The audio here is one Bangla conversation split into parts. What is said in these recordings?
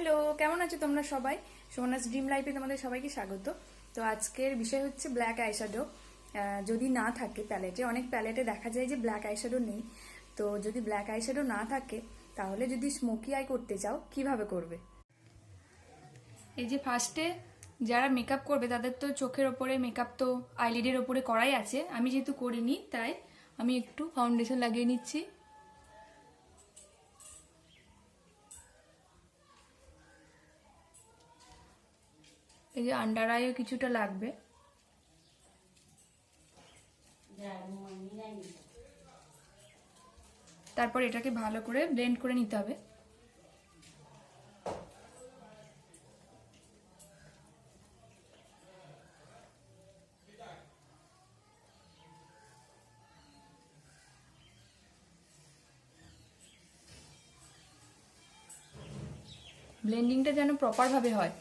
হ্যালো, কেমন আছো তোমরা সবাই? সোনাস ড্রিম লাইফে তোমাদের সবাইকে স্বাগত। তো আজকের বিষয় হচ্ছে ব্ল্যাক আইশ্যাডো যদি না থাকে প্যালেটে, অনেক প্যালেটে দেখা যায় যে ব্ল্যাক আইশ্যাডো নেই। তো যদি ব্ল্যাক আইশ্যাডো না থাকে, তাহলে যদি স্মোকি আই করতে চাও, কীভাবে করবে? এই যে ফার্স্টে যারা মেকআপ করবে, তাদের তো চোখের ওপরে মেকআপ তো আইলিডের ওপরে করাই আছে। আমি যেহেতু করিনি, তাই আমি একটু ফাউন্ডেশন লাগিয়ে নিচ্ছি। এই যে আন্ডার আইও কিছুটা লাগবে। তারপর এটাকে ভালো করে ব্লেন্ড করে নিতে হবে। ব্লেন্ডিংটা যেন প্রপারভাবে হয়।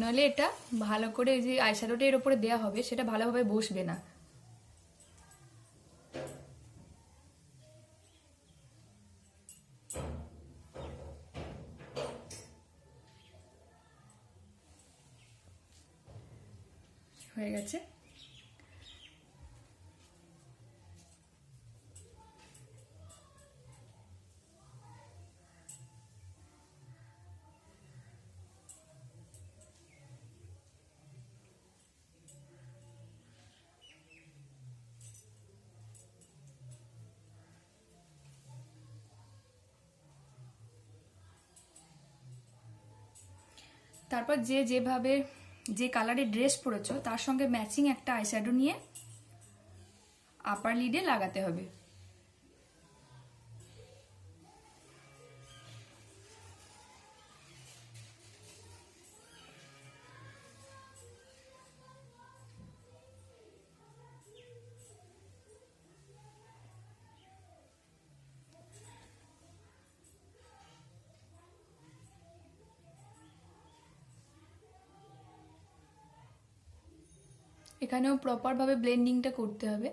নাহলে এটা ভালো করে যে আইশ্যাডোটা এর উপরে দেওয়া হবে, সেটা ভালোভাবে বসবে না। হয়ে গেছে। তারপর যে যেভাবে যে কালারের ড্রেস পরেছো, তার সঙ্গে ম্যাচিং একটা আইশ্যাডো নিয়ে আপার লিডে লাগাতে হবে। এখানেও প্রপারভাবে ব্লেন্ডিংটা করতে হবে।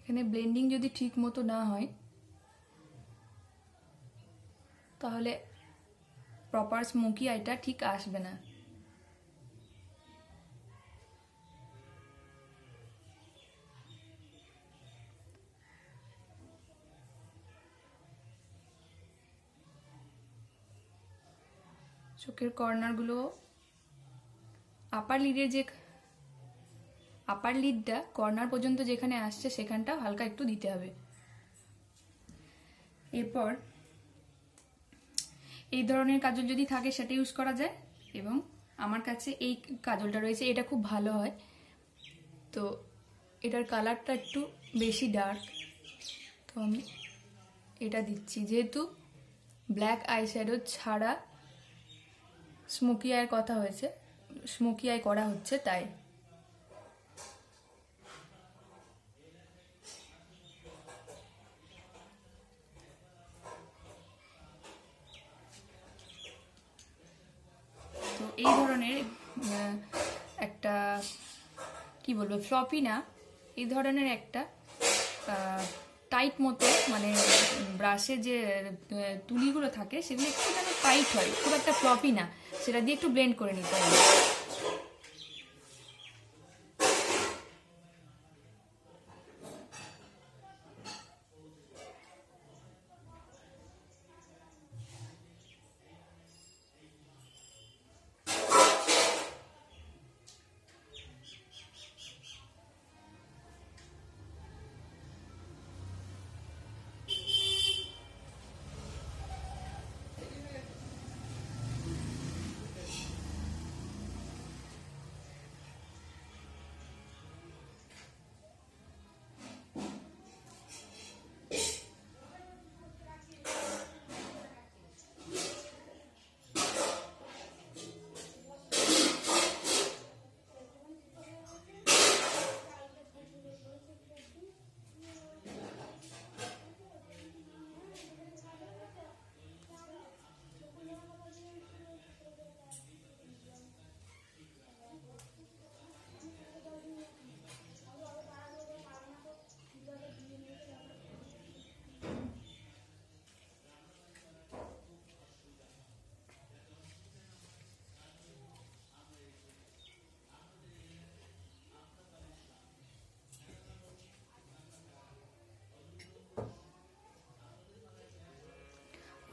এখানে ব্লেন্ডিং যদি ঠিক মতো না হয় তাহলে প্রপার স্মোকি আইটা ঠিক আসবে না। চোখের কর্নারগুলো আপার লিডের যে আপার লিডটা কর্নার পর্যন্ত যেখানে আসছে সেখানটা হালকা একটু দিতে হবে। এরপর এই ধরনের কাজল যদি থাকে, সেটা ইউজ করা যায়। এবং আমার কাছে এই কাজলটা রয়েছে, এটা খুব ভালো হয়। তো এটার কালারটা একটু বেশি ডার্ক তো আমি এটা দিচ্ছি। যেহেতু ব্ল্যাক আই শ্যাডো ছাড়া স্মোকি আয়ের কথা হয়েছে স্মোকি আই করা হচ্ছে, তাই তো এই ধরনের আহ, একটা, কি বলব ফ্লপি না, এই ধরনের একটা টাইট মতো মানে ব্রাশে যে তুলিগুলো থাকে, সেগুলো একটু টাইট হয়, খুব একটা ফ্লপি না, সেটা দিয়ে একটু ব্লেন্ড করে নিতে হবে।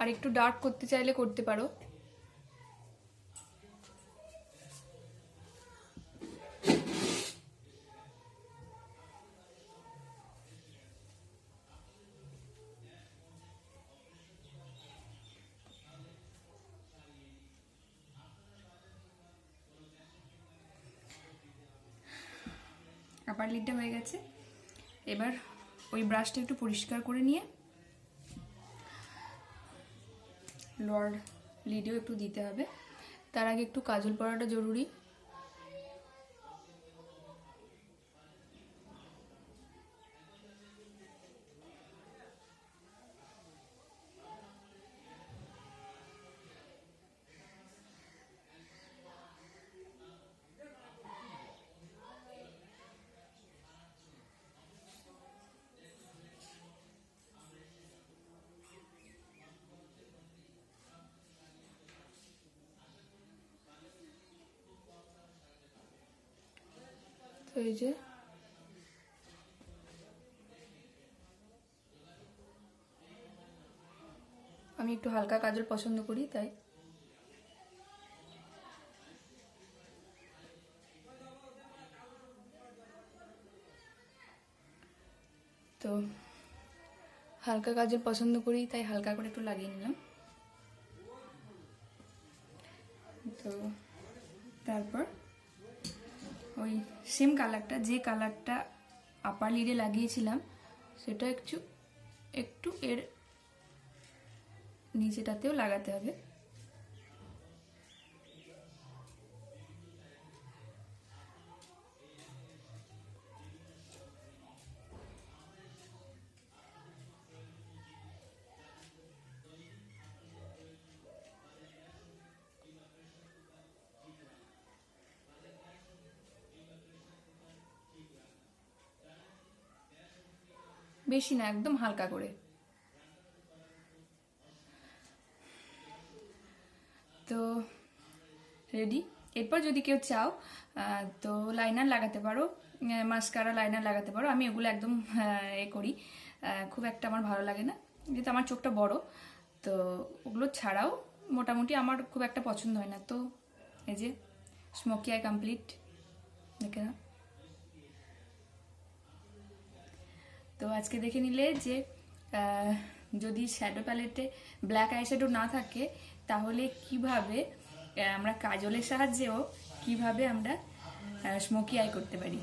আর একটু ডার্ক করতে চাইলে করতে পারো। আপার লিডটা হয়ে গেছে। এবার ওই ব্রাশটা একটু পরিষ্কার করে নিয়ে লোয়ার লিডেও একটু দিতে হবে। তার আগে একটু কাজল পরাটা জরুরি। এই আমি একটু হালকা কাজল পছন্দ করি, তাই। তো হালকা কাজল পছন্দ করি, তাই হালকা করে একটু লাগিয়ে নিলাম। তো তারপর ওই সেম কালারটা যে কালারটা আপার লিডে লাগিয়েছিলাম, সেটা একটু একটু এর নিচেটাতেও লাগাতে হবে। বেশি না, একদম হালকা করে। তো রেডি এরপর যদি কেউ চাও তো লাইনার লাগাতে পারো মাস্কারা লাইনার লাগাতে পারো। আমি এগুলো একদম এ করি। খুব একটা আমার ভালো লাগে না, যেহেতু আমার চোখটা বড়। তো ওগুলো ছাড়াও মোটামুটি আমার খুব একটা পছন্দ হয় না। তো এই যে স্মোকি আই কমপ্লিট দেখে না তো আজকে দেখে নিলে যে যদি শ্যাডো প্যালেটে ব্ল্যাক আই শ্যাডো না থাকে, তাহলে কীভাবে আমরা কাজলের সাহায্যেও কীভাবে আমরা স্মোকি আই করতে পারি?